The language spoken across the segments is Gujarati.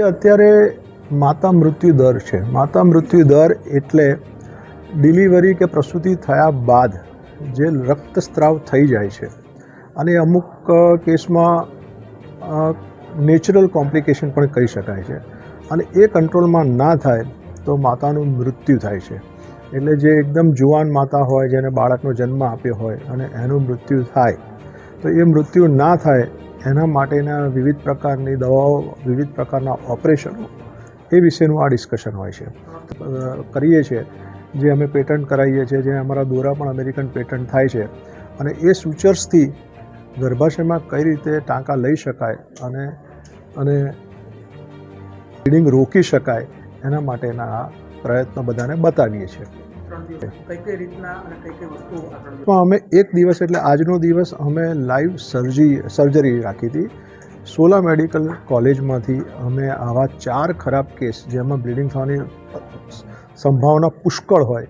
અત્યારે માતા મૃત્યુ દર છે. માતા મૃત્યુ દર એટલે ડિલિવરી કે પ્રસૂતિ થયા બાદ જે રક્તસ્રાવ થઈ જાય છે. અને અમુક કેસમાં નેચરલ કોમ્પ્લિકેશન પણ કહી શકાય છે. અને એ કંટ્રોલમાં ના થાય તો માતાનું મૃત્યુ થાય છે. એટલે જે એકદમ જુવાન માતા હોય, જેને બાળકનો જન્મ આપ્યો હોય અને એનું મૃત્યુ થાય તો એ મૃત્યુ ના થાય, એના માટેના વિવિધ પ્રકારની દવાઓ, વિવિધ પ્રકારના ઓપરેશનો, એ વિશેનું આ ડિસ્કશન હોય છે. કરીએ છીએ, જે અમે પેટન્ટ કરાવીએ છીએ, જે અમારા દોરા પણ અમેરિકન પેટન્ટ થાય છે. અને એ સૂચર્સથી ગર્ભાશયમાં કઈ રીતે ટાંકા લઈ શકાય અને અને બ્લીડિંગ રોકી શકાય, એના માટેના પ્રયત્નો બધાને બતાવીએ છીએ. અમે એક દિવસ એટલે આજનો દિવસ અમે લાઈવ સર્જી સર્જરી રાખી હતી. સોલા મેડિકલ કોલેજમાંથી અમે આવા ચાર ખરાબ કેસ જેમાં બ્લીડિંગ થવાની સંભાવના પુષ્કળ હોય,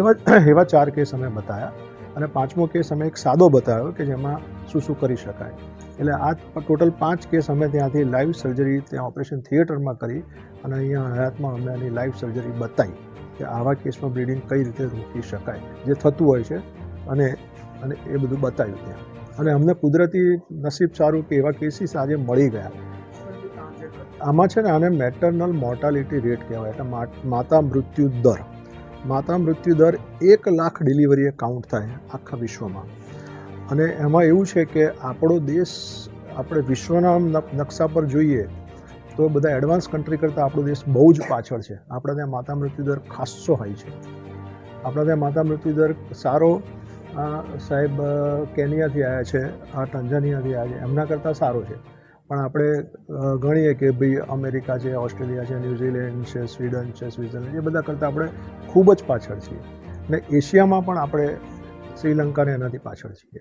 એવા એવા ચાર કેસ અમે બતાવ્યા અને પાંચમો કેસ અમે એક સાદો બતાવ્યો કે જેમાં શું શું કરી શકાય. એટલે આ ટોટલ પાંચ કેસ અમે ત્યાંથી લાઈવ સર્જરી ત્યાં ઓપરેશન થિયેટરમાં કરી અને અહીંયા હયાતમાં અમે એની લાઈવ સર્જરી બતાવી. કે આવા કેસમાં બ્લીડિંગ કઈ રીતે રોકી શકાય, જે થતું હોય છે અને અને એ બધું બતાવ્યું ત્યાં. અને અમને કુદરતી નસીબ સારું કે એવા કેસીસ આજે મળી ગયા. આમાં છે ને આને મેટર્નલ મોર્ટાલિટી રેટ કહેવાય, એટલે માતા મૃત્યુ દર. માતા મૃત્યુ દર એક લાખ ડિલિવરીએ કાઉન્ટ થાય આખા વિશ્વમાં. અને એમાં એવું છે કે આપણો દેશ, આપણે વિશ્વના નકશા પર જોઈએ તો બધા એડવાન્સ કન્ટ્રી કરતાં આપણો દેશ બહુ જ પાછળ છે. આપણે ત્યાં માતા મૃત્યુ દર ખાસ્સો હાઈ છે. આપણા ત્યાં માતા મૃત્યુ દર સારો સાહેબ કેનિયાથી આવ્યા છે, આ ટંજાનિયાથી આવ્યા છે, એમના કરતાં સારો છે. પણ આપણે ગણીએ કે ભાઈ અમેરિકા છે, ઓસ્ટ્રેલિયા છે, ન્યૂઝીલેન્ડ છે, સ્વીડન છે, સ્વિટ્ઝરલેન્ડ, એ બધા કરતાં આપણે ખૂબ જ પાછળ છીએ. અને એશિયામાં પણ આપણે શ્રીલંકાને એનાથી પાછળ છીએ.